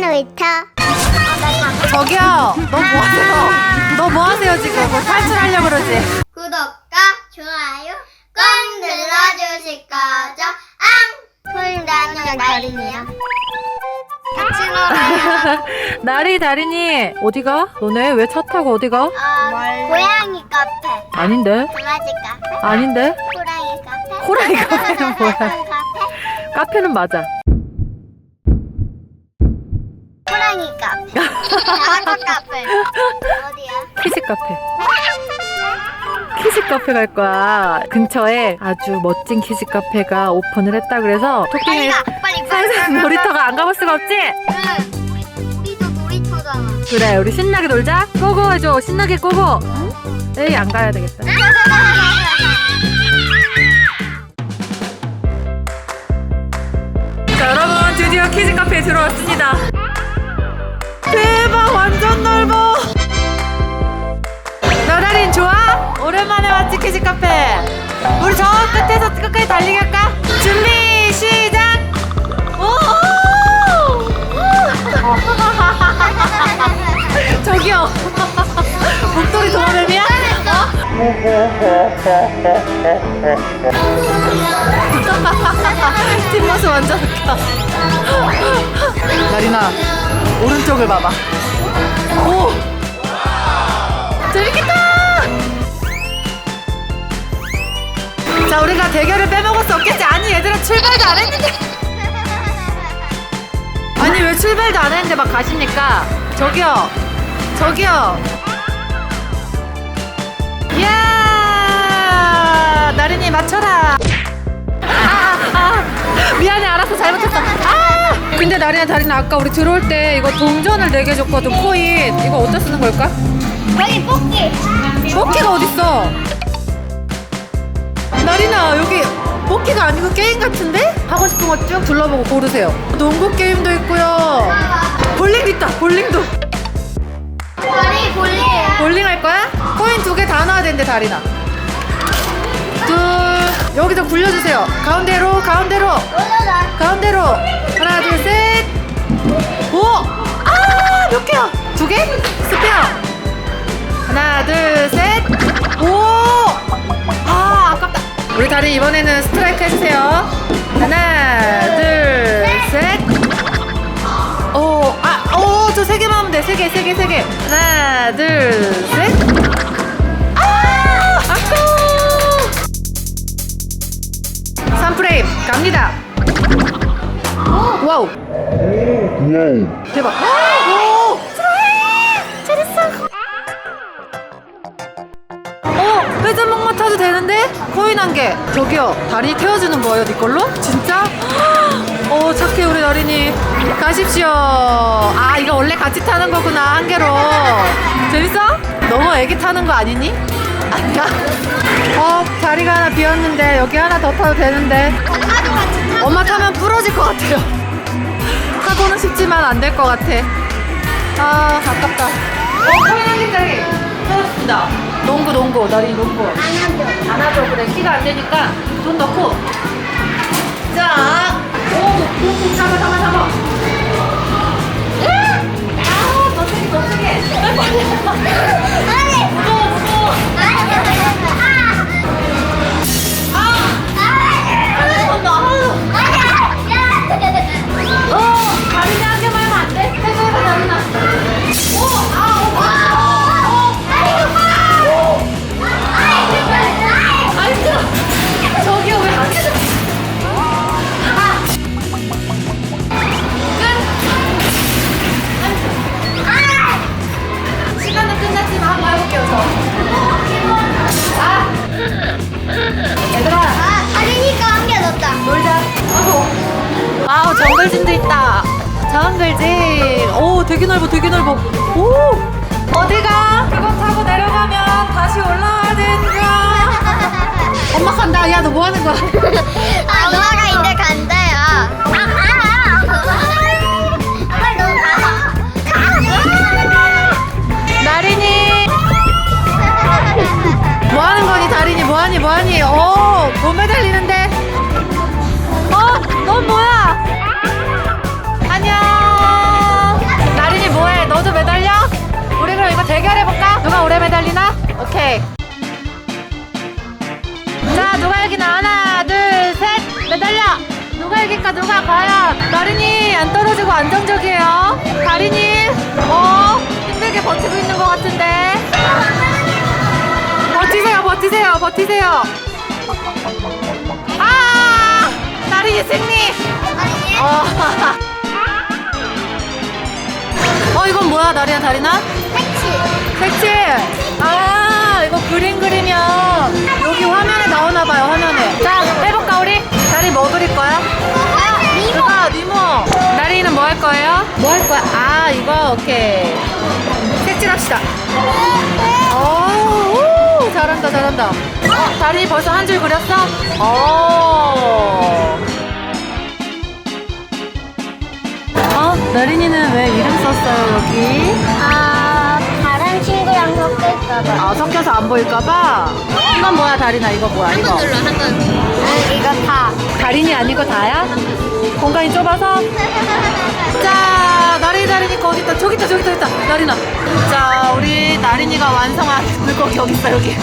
놀이터. 저기요, 너 뭐 하세요? 너 뭐 하세요 지금? 뭐 탈출하려 고 그러지? 구독과 좋아요 꼭 눌러주실 거죠? 앙! 폴다는 날이네요. 같이 놀아요. 나리 다리니 어디가? 너네 왜 차 타고 어디가? 어, 고양이 카페, 아닌데? 강아지 카페, 아닌데? 호랑이 카페. 호랑이 카페는 뭐야? 카페, 카페는 맞아. 카페. 강아지 카페. 어디야? 키즈 카페. 키즈 카페 갈 거야. 근처에 아주 멋진 키즈 카페가 오픈을 했다 그래서 빨리 가, 빨리 가. 상상 놀이터가 안 가볼 수가 없지? 응. 우리, 우리도 놀이터잖아. 그래, 우리 신나게 놀자. 고고 해줘. 신나게 고고. 에이, 안 가야 되겠다. 끝까지 달리기 할까? 준비 시작. 오! 저기요. 목도리 도마뱀이야? 뒷모습 완전 웃겨. 나리나, 오른쪽을 봐봐. 오! 재밌겠다! 자, 우리가 대결을 빼먹을 수 없겠지? 아니, 얘들아, 출발도 안 했는데. 아니, 왜 출발도 안 했는데 막 가십니까? 저기요. 저기요. 이야! 나린이 맞춰라. 아, 아, 미안해, 알았어, 잘못했어. 아! 근데 나린아, 다린아, 아까 우리 들어올 때 이거 동전을 4개 줬거든, 코인. 이거 어디다 쓰는 걸까? 여기 뽑기. 뽑기가 어딨어? 나린아 여기 뽑기가 아니고 게임 같은데? 하고 싶은 거 쭉 둘러보고 고르세요. 농구 게임도 있고요. 볼링도 있다 볼링도. 다리 볼리. 볼링 할 거야? 코인 두 개 다 넣어야 되는데 다리나. 둘 여기서 굴려주세요. 가운데로 가운데로. 가운데로. 하나 둘셋오아몇 개야? 두 개? 스페어. 하나 우리 다리 이번에는 스트라이크 해주세요. 하나 둘 셋 오 아 오 저 세 개만 하면 돼 세 개 세 개 세 개. 하나 둘 셋 아 아까워 3프레임 갑니다. 와우. 대박 회전목마 타도 되는데? 코인 한 개 저기요 다리 태워주는 거예요 네 걸로? 진짜? 어 착해 우리 나린이. 가십시오. 아 이거 원래 같이 타는 거구나 한 개로. 재밌어? 너무 애기 타는 거 아니니? 아니야. 어 자리가 하나 비었는데 여기 하나 더 타도 되는데. 엄마도 같이 타. 엄마 타면 부러질 것 같아요. 타고는 싶지만 안 될 것 같아. 아, 아깝다. 어, 코인 한 개 짜리. 찾았습니다. 농구, 농구, 나리 농구. 안 하죠, 그래. 키가 안 되니까 돈 넣고. 자, 오, 쿵쿵 잡아, 잡아, 잡아. 아, 정글짐도 있다. 정글짐. 오, 되게 넓어, 되게 넓어. 오, 어디가? 그거 타고 내려가면 다시 올라와야 되는가? 엄마 간다. 야, 너 뭐 하는 거야? 엄마가 이제 간대요. 오케이. 자, 누가 여기 나 하나, 둘, 셋, 매달려. 누가 여기까 누가 과연? 나린이 안 떨어지고 안정적이에요. 나린이, 어, 힘들게 버티고 있는 것 같은데. 버티세요, 버티세요, 버티세요. 아, 나린이 승리. 어. 어 이건 뭐야 나리야 다리나? 색칠 색칠 아 이거 그림 그리면 여기 화면에 나오나 봐요, 화면에. 자, 해볼까, 우리? 다리 뭐 그릴 거야? 이거, 니모. 다리는 뭐 할 거예요? 뭐 할 거야? 아, 이거, 오케이. 색칠합시다. 오, 오, 잘한다, 잘한다. 어, 다리 벌써 한 줄 그렸어? 오. 어, 나린이는 왜 이름 썼어요, 여기? 아, 섞을까봐. 아, 섞여서 안 보일까봐? 이건 뭐야, 다리나? 이거 뭐야, 이거? 한 번. 이거 다. 다린이 아니고 다야? 공간이 좁아서? 자, 나린이, 다린이 거 어딨다. 저기 있다, 저기 있다, 저기 있다. 나린아. 자, 우리 나린이가 완성한 물고기 여기 있어, 여기.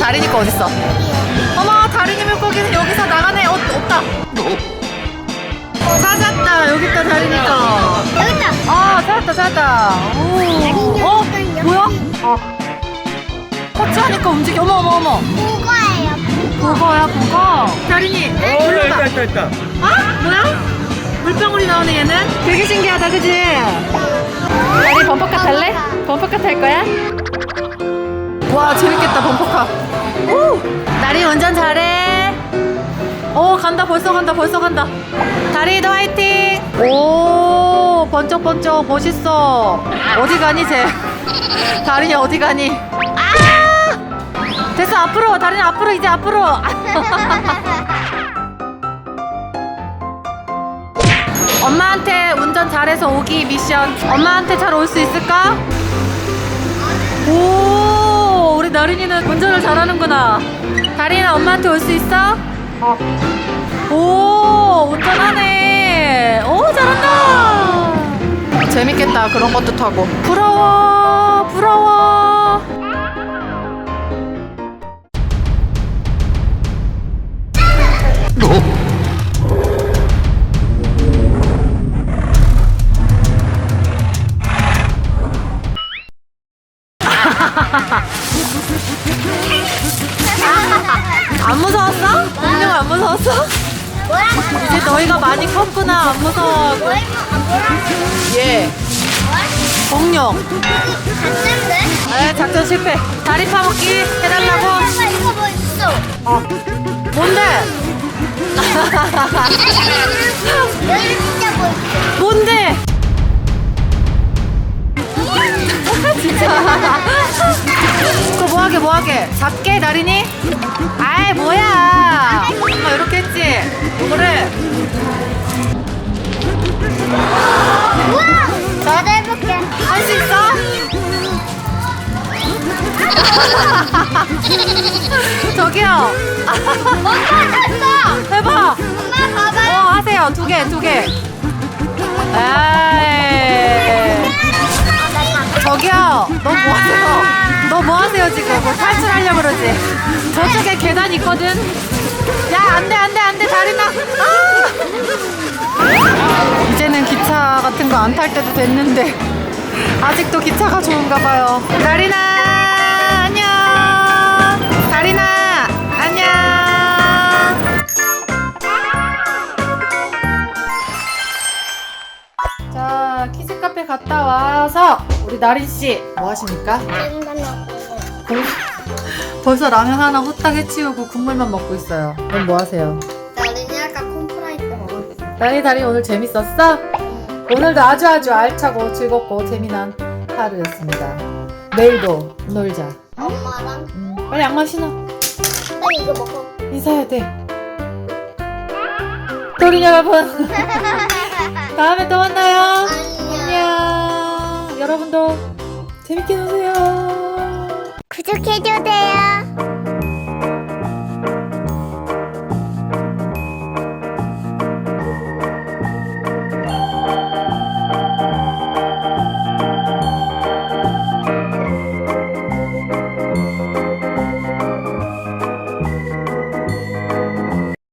다린이 거 어딨어? 어머, 다린이 물고기는 여기서 나가네. 어, 없다. 찾았다. 여기 있다, 거. 여기 있다. 아, 찾았다, 찾았다. 오. 어? 뭐야? 터치하니까 움직여. 어머, 어머, 어머. 그거예요. 그거야, 그거. 다린이. 어, 있다, 불렀다. 있다, 있다. 어? 뭐야? 물방울이 나오네, 얘는. 되게 신기하다, 그지? 다리 범퍼카 탈래? 범퍼카 탈 거야? 와, 재밌겠다, 범퍼카. 오! 다리 운전 잘해. 오, 간다, 벌써 간다, 벌써 간다. 다리도 화이팅! 오, 번쩍번쩍 멋있어. 어디 가니, 쟤? 다린이 어디 가니? 아! 됐어, 앞으로. 다린이 앞으로, 이제 앞으로. 엄마한테 운전 잘해서 오기 미션. 엄마한테 잘 올 수 있을까? 오, 우리 나린이는 운전을 잘하는구나. 다린아, 엄마한테 올 수 있어? 오, 운전하네. 오, 잘한다. 재밌겠다, 그런 것도 타고. 부러워, 부러워. 이제 너희가 많이 컸구나. 안 무서워하고. 예. 공룡. 에, 작전 실패. 다리 파먹기 해달라고. 있어? 뭔데? 뭔데? 뭐하게 뭐하게? 잡게 나린이? 아이 뭐야? 엄마 이렇게 했지? 이거를 우와! 나도 해볼게. 할 수 있어? 저기요. 엄마 탔어! 해봐. 엄마 어 봐봐요. 하세요 두 개 두 개. 에이. 저기요. 너 뭐 하세요? 너 뭐 하세요 지금? 뭐 탈출하려고 그러지? 저쪽에 계단 있거든. 야 안돼 안돼 안돼 다리 나. 아! 이제는 기차 같은 거 안 탈 때도 됐는데 아직도 기차가 좋은가 봐요. 다리나 안녕. 다리나 안녕. 자, 키즈 카페 갔다 와서 우리 나린 씨 뭐 하십니까? 공- 벌써 라면 하나 후딱 해치우고 국물만 먹고 있어요. 그럼 뭐 하세요? 나는 아까 콤프라이트 먹었어. 나린 다리 오늘 재밌었어? 오늘도 아주 아주 알차고 즐겁고 재미난 하루였습니다. 내일도 놀자. 엄마랑 음, 빨리 양말 신어. 빨리 이거 먹어. 인사해야 돼. 도린 여러분, 다음에 또 만나요. 안녕. 안녕. 여러분도 재밌게 노세요. 구독해줘세요.